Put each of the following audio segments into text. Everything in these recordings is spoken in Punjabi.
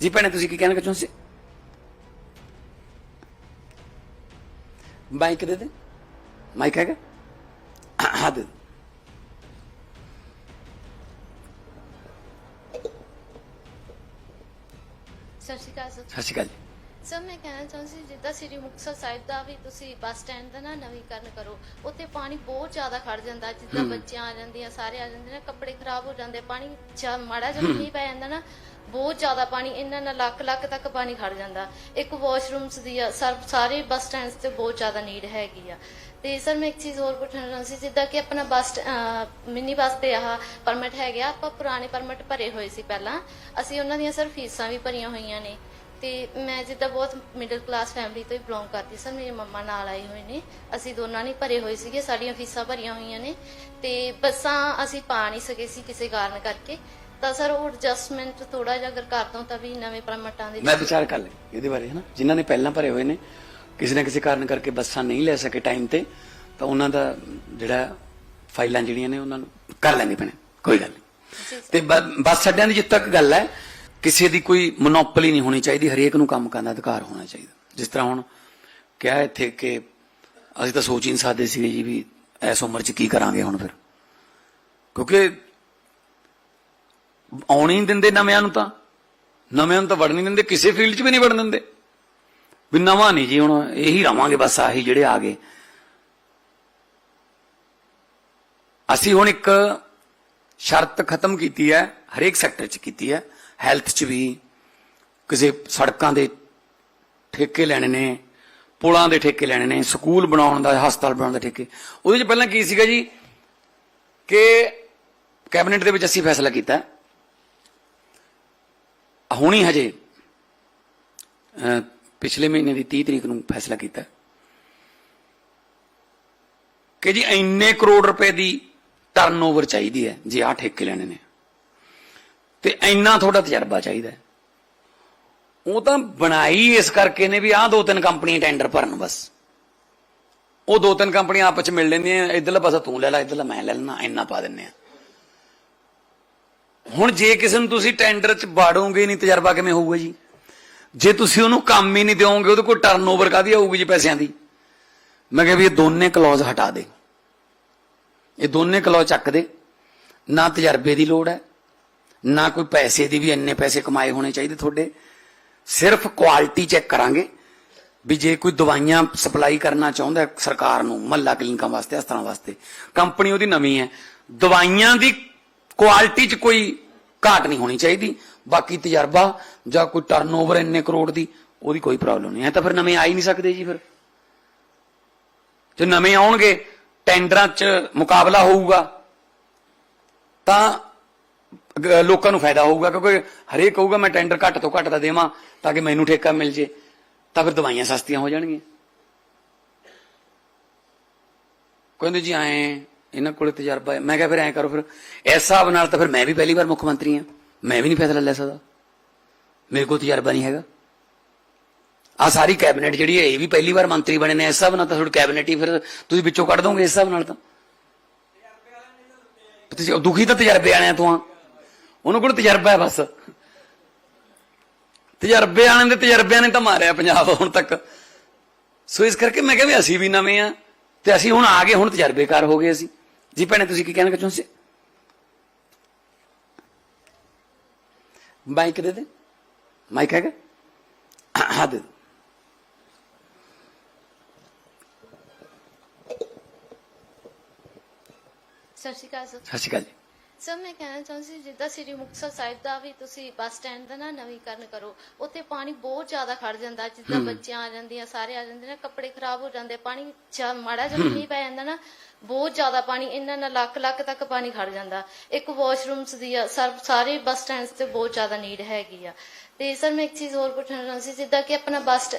ਜੀ ਭੈਣੇ ਤੁਸੀਂ ਕੀ ਕਹਿਣਾ ਚਾਹੁੰਦੇ ਸੀ ਮਾਈਕ ਦੇ ਦੇ ਮਾਈਕ ਹੈਗਾ ਹਾਂ ਦੇ। ਸਤਿ ਸ਼੍ਰੀ ਅਕਾਲ ਸਤਿ ਸ਼੍ਰੀ ਅਕਾਲ ਸਰ ਮੈਂ ਕਹਿਣਾ ਚਾਹੁੰਦੀ ਸੀ ਜਿੱਦਾਂ ਸ੍ਰੀ ਮੁਕਤਸਰ ਸਾਹਿਬ ਦਾ ਵੀ ਤੁਸੀਂ ਬੱਸ ਸਟੈਂਡ ਦਾ ਨਾ ਨਵੀਕਰਨ ਕਰੋ ਉੱਥੇ ਪਾਣੀ ਬਹੁਤ ਜ਼ਿਆਦਾ ਖੜ ਜਾਂਦਾ ਜਿੱਦਾਂ ਬੱਚਿਆਂ ਆ ਜਾਂਦੀਆਂ ਸਾਰੇ ਆ ਜਾਂਦੇ ਨੇ ਕੱਪੜੇ ਖਰਾਬ ਹੋ ਜਾਂਦੇ ਪਾਣੀ ਜਾਂ ਮਾੜਾ ਜਿਹਾ ਮੀਂਹ ਪੈ ਜਾਂਦਾ ਨਾ ਬਹੁਤ ਜ਼ਿਆਦਾ ਪਾਣੀ ਇਹਨਾਂ ਨਾਲ ਲੱਖ ਲੱਖ ਤੱਕ ਪਾਣੀ ਖੜ ਜਾਂਦਾ। ਇੱਕ ਵਾਸ਼ਰੂਮਸ ਦੀ ਆ ਸਰ ਸਾਰੇ ਬੱਸ ਸਟੈਂਡਸ ਤੇ ਬਹੁਤ ਜ਼ਿਆਦਾ ਨੀਡ ਹੈਗੀ ਆ। ਤੇ ਸਰ ਮੈਂ ਇੱਕ ਚੀਜ਼ ਹੋਰ ਪੁੱਛਣਾ ਚਾਹੁੰਦੀ ਸੀ ਜਿੱਦਾਂ ਕਿ ਆਪਣਾ ਬੱਸ ਮਿੰਨੀ ਬੱਸ ਤੇ ਆਹ ਪਰਮਿਟ ਹੈਗਾ ਆਪਾਂ ਪੁਰਾਣੇ ਪਰਮਿਟ ਭਰੇ ਹੋਏ ਸੀ ਪਹਿਲਾਂ ਅਸੀਂ ਉਹਨਾਂ ਦੀਆਂ ਸਰ ਫੀਸਾਂ ਵੀ ਭਰੀਆਂ ਹੋਈਆਂ ਨੇ। ਤੇ ਮੈਂ ਜਿੱਦਾਂ ਬਹੁਤ ਮਿਡਲ ਕਲਾਸ ਫੈਮਿਲੀ ਤੋਂ ਹੀ ਬਿਲੋਂਗ ਕਰਦੀ ਸਰ ਮੇਰੇ ਮੰਮਾ ਨਾਲ ਆਏ ਹੋਏ ਨੇ। ਅਸੀਂ ਦੋਨਾਂ ਨੇ ਭਰੇ ਹੋਏ ਸੀਗੇ ਸਾਡੀਆਂ ਫੀਸਾਂ ਭਰੀਆਂ ਹੋਈਆਂ ਨੇ। ਤੇ ਬੱਸਾਂ ਅਸੀਂ ਪਾ ਨਹੀਂ ਸਕੇ ਸੀ ਕਿਸੇ ਕਾਰਨ ਕਰਕੇ। ਤਾਂ ਸਰ ਉਹ ਐਡਜਸਟਮੈਂਟ ਥੋੜਾ ਜਿਹਾ ਅਗਰ ਕਰ ਦੋ ਤਾਂ ਵੀ ਨਵੇਂ ਪਰਮਿਟਾਂ ਦੇ ਮੈਂ ਵਿਚਾਰ ਕਰ ਲਈ ਇਹਦੇ ਬਾਰੇ ਹੈ ਨਾ ਜਿਨ੍ਹਾਂ ਨੇ ਪਹਿਲਾਂ ਭਰੇ ਹੋਏ ਨੇ ਕਿਸੇ ਨਾ ਕਿਸੇ ਕਾਰਨ ਕਰਕੇ ਬੱਸਾਂ ਨਹੀਂ ਲੈ ਸਕੇ ਟਾਈਮ ਤੇ ਤਾਂ ਉਹਨਾਂ ਦਾ ਜਿਹੜਾ ਫਾਈਲਾਂ ਜਿਹੜੀਆਂ ਨੇ ਉਹਨਾਂ ਨੂੰ ਕਰ ਲੈਣੀ ਪੈਣੇ। ਕੋਈ ਗੱਲ ਨਹੀਂ। ਤੇ ਬੱਸ ਅੱਡਿਆਂ ਦੀ ਜਿੱਥੇ ਤੱਕ ਗੱਲ ਹੈ ਕਿਸੇ ਦੀ ਕੋਈ ਮੋਨੋਪੋਲੀ ਨਹੀਂ ਹੋਣੀ ਚਾਹੀਦੀ, ਹਰੇਕ ਨੂੰ ਕੰਮ ਕਰਨ ਦਾ ਅਧਿਕਾਰ ਹੋਣਾ ਚਾਹੀਦਾ। ਜਿਸ ਤਰ੍ਹਾਂ ਹੁਣ ਕਿਹਾ ਇੱਥੇ ਕਿ ਅਸੀਂ ਤਾਂ ਸੋਚ ਹੀ ਨਹੀਂ ਸਕਦੇ ਸੀਗੇ ਜੀ ਵੀ ਇਸ ਉਮਰ 'ਚ ਕੀ ਕਰਾਂਗੇ ਹੁਣ ਫਿਰ। ਕਿਉਂਕਿ ਆਉਣ ਹੀ ਨਹੀਂ ਦਿੰਦੇ ਨਵਿਆਂ ਨੂੰ ਤਾਂ। ਨਵਿਆਂ ਨੂੰ ਤਾਂ ਵੜਨ ਨਹੀਂ ਦਿੰਦੇ, ਕਿਸੇ ਫੀਲਡ 'ਚ ਵੀ ਨਹੀਂ ਵੜਨ ਦਿੰਦੇ। ਵੀ ਨਵਾਂ ਨਹੀਂ ਜੀ, ਹੁਣ ਇਹੀ ਰਵਾਂਗੇ ਬਸ, ਆਹੀ ਜਿਹੜੇ ਆ ਗਏ। ਅਸੀਂ ਹੁਣ ਇੱਕ ਸ਼ਰਤ ਖਤਮ ਕੀਤੀ ਹੈ, ਹਰੇਕ ਸੈਕਟਰ 'ਚ ਕੀਤੀ ਹੈ। ਹੈਲਥ 'ਚ ਵੀ ਕਿਸੇ ਸੜਕਾਂ ਦੇ ਠੇਕੇ ਲੈਣੇ ਨੇ, ਪੁਲਾਂ ਦੇ ਠੇਕੇ ਲੈਣੇ ਨੇ, ਸਕੂਲ ਬਣਾਉਣ ਦਾ, ਹਸਪਤਾਲ ਬਣਾਉਣ ਦਾ ਠੇਕੇ। ਉਹਦੇ 'ਚ ਪਹਿਲਾਂ ਕੀ ਸੀਗਾ ਜੀ? ਕਿ ਕੈਬਨਿਟ ਦੇ ਵਿੱਚ ਅਸੀਂ ਫੈਸਲਾ ਕੀਤਾ। ਹੁਣੀ ਹਜੇ ਪਿਛਲੇ ਮਹੀਨੇ ਦੀ 30 ਤਰੀਕ ਨੂੰ ਫੈਸਲਾ ਕੀਤਾ। ਕਿ ਜੀ ਇੰਨੇ ਕਰੋੜ ਰੁਪਏ ਦੀ ਟਰਨਓਵਰ ਚਾਹੀਦੀ ਹੈ, ਜੇ ਆਹ ਠੇਕੇ ਲੈਣੇ ਨੇ। ਤੇ ਇੰਨਾ ਤੁਹਾਡਾ ਤਜਰਬਾ ਚਾਹੀਦਾ ਉਹ ਤਾਂ ਬਣਾਈ ਇਸ ਕਰਕੇ ਨੇ ਵੀ ਆਹ ਦੋ ਤਿੰਨ ਕੰਪਨੀਆਂ ਟੈਂਡਰ ਭਰਨ ਬਸ। ਉਹ ਦੋ ਤਿੰਨ ਕੰਪਨੀਆਂ ਆਪਸ ਚ ਮਿਲ ਲੈਂਦੀਆਂ, ਇਧਰਲਾ ਪਾਸਾ ਤੂੰ ਲੈ ਲੈ, ਇਧਰਲਾ ਮੈਂ ਲੈ ਲੈਣਾ ਇੰਨਾ ਪਾ ਦਿੰਨੇ ਆ ਹੁਣ ਜੇ ਕਿਸੇ ਨੂੰ ਤੁਸੀਂ ਟੈਂਡਰ ਚ ਬਾੜੋਗੇ ਨਹੀਂ, ਤਜਰਬਾ ਕਿਵੇਂ ਹੋਊਗਾ ਜੀ? ਜੇ ਤੁਸੀਂ ਉਹਨੂੰ ਕੰਮ ਹੀ ਨਹੀਂ ਦਿਓਗੇ, ਉਹਦੇ ਕੋਲ ਟਰਨਓਵਰ ਕਾਦੀ ਆਊਗੀ ਜੀ ਪੈਸਿਆਂ ਦੀ? ਮੈਂ ਕਿਹਾ ਵੀ ਇਹ ਦੋਨੇ ਕਲੌਜ਼ ਹਟਾ ਦੇ। ਇਹ ਦੋਨੇ ਕਲੌਜ਼ ਚੱਕ ਦੇ। ਨਾ ਤਜਰਬੇ ਦੀ ਲੋੜ ਹੈ ਨਾ ਕੋਈ ਪੈਸੇ ਦੀ ਵੀ ਇੰਨੇ ਪੈਸੇ ਕਮਾਏ ਹੋਣੇ ਚਾਹੀਦੇ ਤੁਹਾਡੇ। ਸਿਰਫ ਕੁਆਲਿਟੀ ਚੈੱਕ ਕਰਾਂਗੇ ਵੀ ਜੇ ਕੋਈ ਦਵਾਈਆਂ ਸਪਲਾਈ ਕਰਨਾ ਚਾਹੁੰਦਾ ਸਰਕਾਰ ਨੂੰ ਮਹੱਲਾ ਕਲੀਨਿਕਾਂ ਵਾਸਤੇ ਹਸਪਤਾਲਾਂ ਵਾਸਤੇ। ਕੰਪਨੀ ਉਹਦੀ ਨਵੀਂ ਹੈ। ਦਵਾਈਆਂ ਦੀ ਕੁਆਲਿਟੀ 'ਚ ਕੋਈ ਘਾਟ ਨਹੀਂ ਹੋਣੀ ਚਾਹੀਦੀ। ਬਾਕੀ ਤਜਰਬਾ ਜਾਂ ਕੋਈ ਟਰਨਓਵਰ ਇੰਨੇ ਕਰੋੜ ਦੀ, ਉਹਦੀ ਕੋਈ ਪ੍ਰੋਬਲਮ ਨਹੀਂ। ਹੈ ਤਾਂ ਫਿਰ ਨਵੇਂ ਆ ਹੀ ਨਹੀਂ ਸਕਦੇ ਜੀ ਫਿਰ। ਜੇ ਨਵੇਂ ਆਉਣਗੇ ਟੈਂਡਰਾਂ 'ਚ ਮੁਕਾਬਲਾ ਹੋਊਗਾ, ਤਾਂ ਲੋਕਾਂ ਨੂੰ ਫਾਇਦਾ ਹੋਊਗਾ, ਕਿਉਂਕਿ ਹਰੇਕ ਕਹੂਗਾ, ਮੈਂ ਟੈਂਡਰ ਘੱਟ ਤੋਂ ਘੱਟ ਦਾ ਦੇਵਾਂ ਤਾਂ ਕਿ ਮੈਨੂੰ ਠੇਕਾ ਮਿਲ ਜੇ। ਤਾਂ ਫਿਰ ਦਵਾਈਆਂ ਸਸਤੀਆਂ ਹੋ ਜਾਣਗੀਆਂ। ਕਹਿੰਦੇ ਜੀ ਐ, ਇਹਨਾਂ ਕੋਲ ਤਜਰਬਾ ਹੈ। ਮੈਂ ਕਿਹਾ ਫਿਰ ਐਂ ਕਰੋ ਫਿਰ। ਇਸ ਹਿਸਾਬ ਨਾਲ ਤਾਂ ਫਿਰ ਮੈਂ ਵੀ ਪਹਿਲੀ ਵਾਰ ਮੁੱਖ ਮੰਤਰੀ ਆ ਮੈਂ ਵੀ ਨਹੀਂ ਫੈਸਲਾ ਲੈ ਸਕਦਾ। ਮੇਰੇ ਕੋਲ ਤਜਰਬਾ ਨਹੀਂ ਹੈਗਾ। ਆ ਸਾਰੀ ਕੈਬਨਿਟ ਜਿਹੜੀ ਹੈ, ਇਹ ਵੀ ਪਹਿਲੀ ਵਾਰ ਮੰਤਰੀ ਬਣੇ ਨੇ। ਇਸ ਹਿਸਾਬ ਨਾਲ ਤਾਂ ਤੁਹਾਡੀ ਕੈਬਨਿਟ ਹੀ ਫਿਰ ਤੁਸੀਂ ਵਿੱਚੋਂ ਕੱਢ ਦੋਗੇ ਇਸ ਹਿਸਾਬ ਨਾਲ ਤਾਂ। ਤੁਸੀਂ ਦੁਖੀ ਤਾਂ ਤਜਰਬੇ ਵਾਲਿਆਂ ਤੋਂ ਆ। ਉਹਨਾਂ ਕੋਲ ਤਜਰਬਾ ਹੈ ਬਸ? ਤਜਰਬੇ ਵਾਲਿਆਂ ਦੇ ਤਜਰਬਿਆਂ ਨੇ ਤਾਂ ਮਾਰਿਆ ਪੰਜਾਬ ਹੁਣ ਤੱਕ। ਸੋ ਇਸ ਕਰਕੇ ਮੈਂ ਕਿਹਾ ਵੀ ਅਸੀਂ ਵੀ ਨਵੇਂ ਆ ਤੇ ਅਸੀਂ ਹੁਣ ਆ ਗਏ ਹੁਣ ਤਜਰਬੇਕਾਰ ਹੋ ਗਏ ਅਸੀਂ। ਜੀ ਭੈਣੇ ਤੁਸੀਂ ਕੀ ਕਹਿਣਾ ਚਾਹੁੰਦੇ ਮਾਈਕ ਦੇ ਦੇ। ਮਾਈਕ ਹੈਗਾ? ਹਾਂ ਦੇ। ਸਤਿ ਸ਼੍ਰੀ ਅਕਾਲ ਸਤਿ ਸ਼੍ਰੀ ਅਕਾਲ ਜੀ। ਸਰ ਮੈਂ ਕਹਿਣਾ ਚਾਹੁੰਦੀ ਸੀ ਜਿੱਦਾਂ ਸ੍ਰੀ ਮੁਕਤਸਰ ਸਾਹਿਬ ਦਾ ਵੀ ਤੁਸੀਂ ਬੱਸ ਸਟੈਂਡ ਦਾ ਨਾ ਨਵੀਕਰਨ ਕਰੋ ਉੱਥੇ ਪਾਣੀ ਬਹੁਤ ਜ਼ਿਆਦਾ ਖੜ ਜਾਂਦਾ ਜਿੱਦਾਂ ਬੱਚਿਆਂ ਆ ਜਾਂਦੀਆਂ ਸਾਰੇ ਆ ਜਾਂਦੇ ਨੇ ਕੱਪੜੇ ਖਰਾਬ ਹੋ ਜਾਂਦੇ ਪਾਣੀ ਜਾਂ ਮਾੜਾ ਜਿਹਾ ਮੀਂਹ ਪੈ ਜਾਂਦਾ ਨਾ ਬਹੁਤ ਜ਼ਿਆਦਾ ਪਾਣੀ ਇਹਨਾਂ ਨਾਲ ਲੱਖ ਲੱਖ ਤੱਕ ਪਾਣੀ ਖੜ ਜਾਂਦਾ। ਇੱਕ ਵਾਸ਼ਰੂਮਸ ਦੀ ਆ ਸਰ ਸਾਰੇ ਬੱਸ ਸਟੈਂਡਸ ਤੇ ਬਹੁਤ ਜ਼ਿਆਦਾ ਨੀਡ ਹੈਗੀ ਆ। ਤੇ ਸਰ ਮੈਂ ਇੱਕ ਚੀਜ਼ ਹੋਰ ਪੁੱਛਣਾ ਚਾਹੁੰਦੀ ਸੀ ਜਿੱਦਾਂ ਕਿ ਆਪਣਾ ਬੱਸ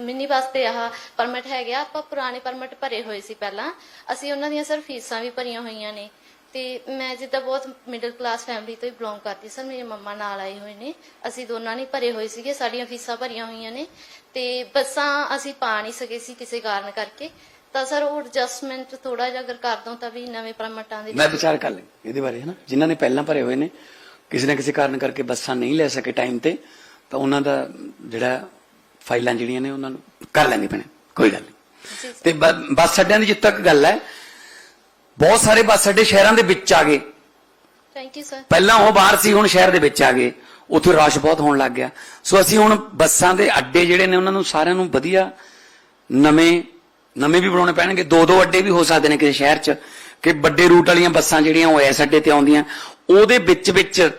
ਮਿੰਨੀ ਬੱਸ ਤੇ ਆਹ ਪਰਮਿਟ ਹੈਗਾ ਆਪਾਂ ਪੁਰਾਣੇ ਪਰਮਿਟ ਭਰੇ ਹੋਏ ਸੀ ਪਹਿਲਾਂ ਅਸੀਂ ਉਹਨਾਂ ਦੀਆਂ ਸਰ ਫੀਸਾਂ ਵੀ ਭਰੀਆਂ ਹੋਈਆਂ ਨੇ। ਤੇ ਮੈਂ ਜਿੱਦਾਂ ਬਹੁਤ ਮਿਡਲ ਕਲਾਸ ਫੈਮਿਲੀ ਤੋਂ ਹੀ ਬਿਲੋਂਗ ਕਰਦੀ ਸਰ ਮੇਰੇ ਮੰਮਾ ਨਾਲ ਆਏ ਹੋਏ ਨੇ। ਅਸੀਂ ਦੋਨਾਂ ਨੇ ਭਰੇ ਹੋਏ ਸੀਗੇ ਸਾਡੀਆਂ ਫੀਸਾਂ ਭਰੀਆਂ ਹੋਈਆਂ ਨੇ। ਤੇ ਬੱਸਾਂ ਅਸੀਂ ਪਾ ਨਹੀਂ ਸਕੇ ਸੀ ਕਿਸੇ ਕਾਰਨ ਕਰਕੇ। ਤਾਂ ਸਰ ਉਹ ਐਡਜਸਟਮੈਂਟ ਥੋੜਾ ਜਿਹਾ ਅਗਰ ਕਰ ਦੋ ਤਾਂ ਵੀ ਨਵੇਂ ਪਰਮਿਟਾਂ ਦੇ ਮੈਂ ਵਿਚਾਰ ਕਰ ਲਈ ਇਹਦੇ ਬਾਰੇ ਹੈ ਨਾ ਜਿਨ੍ਹਾਂ ਨੇ ਪਹਿਲਾਂ ਭਰੇ ਹੋਏ ਨੇ ਕਿਸੇ ਨਾ ਕਿਸੇ ਕਾਰਨ ਕਰਕੇ ਬੱਸਾਂ ਨਹੀਂ ਲੈ ਸਕੇ ਟਾਈਮ ਤੇ ਤਾਂ ਉਹਨਾਂ ਦਾ ਜਿਹੜਾ ਫਾਈਲਾਂ ਜਿਹੜੀਆਂ ਨੇ ਉਹਨਾਂ ਨੂੰ ਕਰ ਲੈਂਦੇ ਪੈਣੇ ਕੋਈ ਗੱਲ ਨਹੀਂ। ਤੇ ਬੱਸ ਅੱਡਿਆਂ ਦੀ ਜਿੱਥੇ ਤੱਕ ਗੱਲ ਹੈ ਬਹੁਤ ਸਾਰੇ ਬੱਸ ਅੱਡੇ ਸ਼ਹਿਰਾਂ ਦੇ ਵਿੱਚ ਆ ਗਏ। ਥੈਂਕ ਯੂ ਸਰ ਪਹਿਲਾਂ ਉਹ ਬਾਹਰ ਸੀ ਹੁਣ ਸ਼ਹਿਰ ਦੇ ਵਿੱਚ ਆ ਗਏ। ਉੱਥੇ ਰਸ਼ ਬਹੁਤ ਹੋਣ ਲੱਗ ਗਿਆ। ਸੋ ਅਸੀਂ ਹੁਣ ਬੱਸਾਂ ਦੇ ਅੱਡੇ ਜਿਹੜੇ ਨੇ ਉਹਨਾਂ ਨੂੰ ਸਾਰਿਆਂ ਨੂੰ ਵਧੀਆ ਨਵੇਂ ਨਵੇਂ ਵੀ ਬਣਾਉਣੇ ਪੈਣਗੇ। ਦੋ ਦੋ ਅੱਡੇ ਵੀ ਹੋ ਸਕਦੇ ਨੇ ਕਿਸੇ ਸ਼ਹਿਰ 'ਚ ਕਿ ਵੱਡੇ ਰੂਟ ਵਾਲੀਆਂ ਬੱਸਾਂ ਜਿਹੜੀਆਂ ਉਹ ਇਸ ਅੱਡੇ ਤੇ ਆਉਂਦੀਆਂ। ਉਹਦੇ ਵਿੱਚ ਵਿੱਚ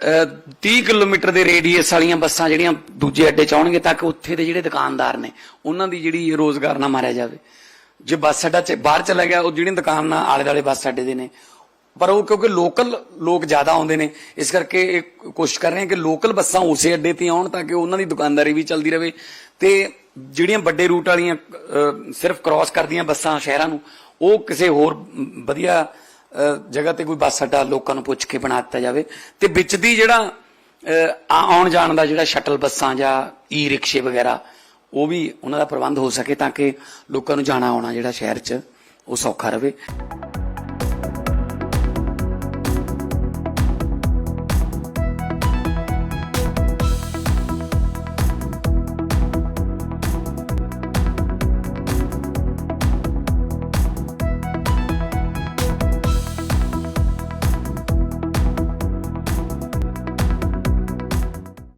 ਅਹ, 30 ਕਿਲੋਮੀਟਰ ਦੇ ਰੇਡੀਅਸ ਵਾਲੀਆਂ ਬੱਸਾਂ ਜਿਹੜੀਆਂ ਦੂਜੇ ਅੱਡੇ 'ਚ ਆਉਣਗੇ ਤਾਂ ਕਿ ਉੱਥੇ ਦੇ ਜਿਹੜੇ ਦੁਕਾਨਦਾਰ ਨੇ ਉਹਨਾਂ ਦੀ ਜਿਹੜੀ ਰੋਜ਼ਗਾਰ ਨਾ ਮਾਰਿਆ ਜਾਵੇ। ਜੇ ਬੱਸ ਅੱਡਾ ਚ ਬਾਹਰ ਚਲਾ ਗਿਆ, ਉਹ ਜਿਹੜੀਆਂ ਦੁਕਾਨਾਂ ਆਲੇ ਦੁਆਲੇ ਬੱਸ ਅੱਡੇ ਦੇ ਨੇ। ਪਰ ਉਹ ਕਿਉਂਕਿ ਲੋਕਲ ਲੋਕ ਜ਼ਿਆਦਾ ਆਉਂਦੇ ਨੇ, ਇਸ ਕਰਕੇ ਇਹ ਕੋਸ਼ਿਸ਼ ਕਰ ਰਹੇ ਹਾਂ ਕਿ ਲੋਕਲ ਬੱਸਾਂ ਉਸੇ ਅੱਡੇ ਤੇ ਆਉਣ ਤਾਂ ਕਿ ਉਹਨਾਂ ਦੀ ਦੁਕਾਨਦਾਰੀ ਵੀ ਚੱਲਦੀ ਰਹੇ ਤੇ ਜਿਹੜੀਆਂ ਵੱਡੇ ਰੂਟ ਵਾਲੀਆਂ ਸਿਰਫ ਕ੍ਰਾਸ ਕਰਦੀਆਂ ਬੱਸਾਂ ਸ਼ਹਿਰਾਂ ਨੂੰ, ਉਹ ਕਿਸੇ ਹੋਰ ਵਧੀਆ ਜਗ੍ਹਾ ਤੇ ਕੋਈ ਬੱਸ ਅੱਡਾ ਲੋਕਾਂ ਨੂੰ ਪੁੱਛ ਕੇ ਬਣਾ ਦਿੱਤਾ ਜਾਵੇ। ਤੇ ਵਿੱਚ ਦੀ ਜਿਹੜਾ ਆਉਣ ਜਾਣ ਦਾ ਜਿਹੜਾ ਸ਼ਟਲ ਬੱਸਾਂ ਜਾਂ ਈ ਰਿਕਸ਼ੇ ਵਗੈਰਾ ਉਹ ਵੀ ਉਹਨਾਂ ਦਾ ਪ੍ਰਬੰਧ ਹੋ ਸਕੇ ਤਾਂ ਕਿ ਲੋਕਾਂ ਨੂੰ ਜਾਣਾ ਆਉਣਾ ਜਿਹੜਾ ਸ਼ਹਿਰ 'ਚ ਉਹ ਸੌਖਾ ਰਵੇ